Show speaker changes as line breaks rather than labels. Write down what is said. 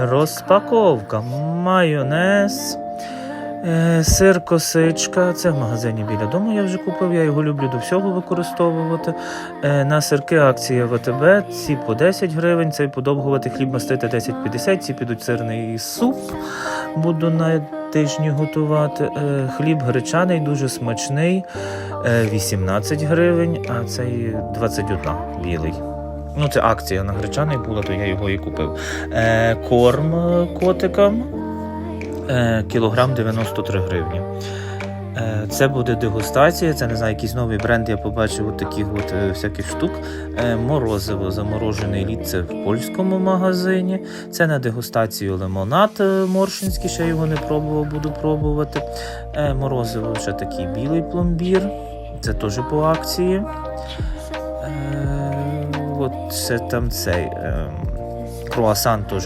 Розпаковка, майонез, е, сир косичка. Це в магазині біля дому я вже купив, я його люблю до всього використовувати. Е, на сирки акція ВТБ, ці по 10 гривень, цей подовгувати хліб мастити 10,50, ці підуть сирний суп. Буду на тижні готувати. Е, хліб гречаний, дуже смачний, е, 18 гривень, а цей 21 білий. Ну, це акція на гречаний була, то я його і купив. Е, корм котикам е, кілограм 93 гривні. Е, Це буде дегустація, це не знаю, якийсь новий бренд. Я побачив от таких от е, всяких штук. Е, Морозиво, заморожений лід це в польському магазині. Це на дегустацію лимонад моршинський, ще його не пробував, буду пробувати. Морозиво вже такий білий пломбір. Це теж по акції. Це там цей. ем, Круасан теж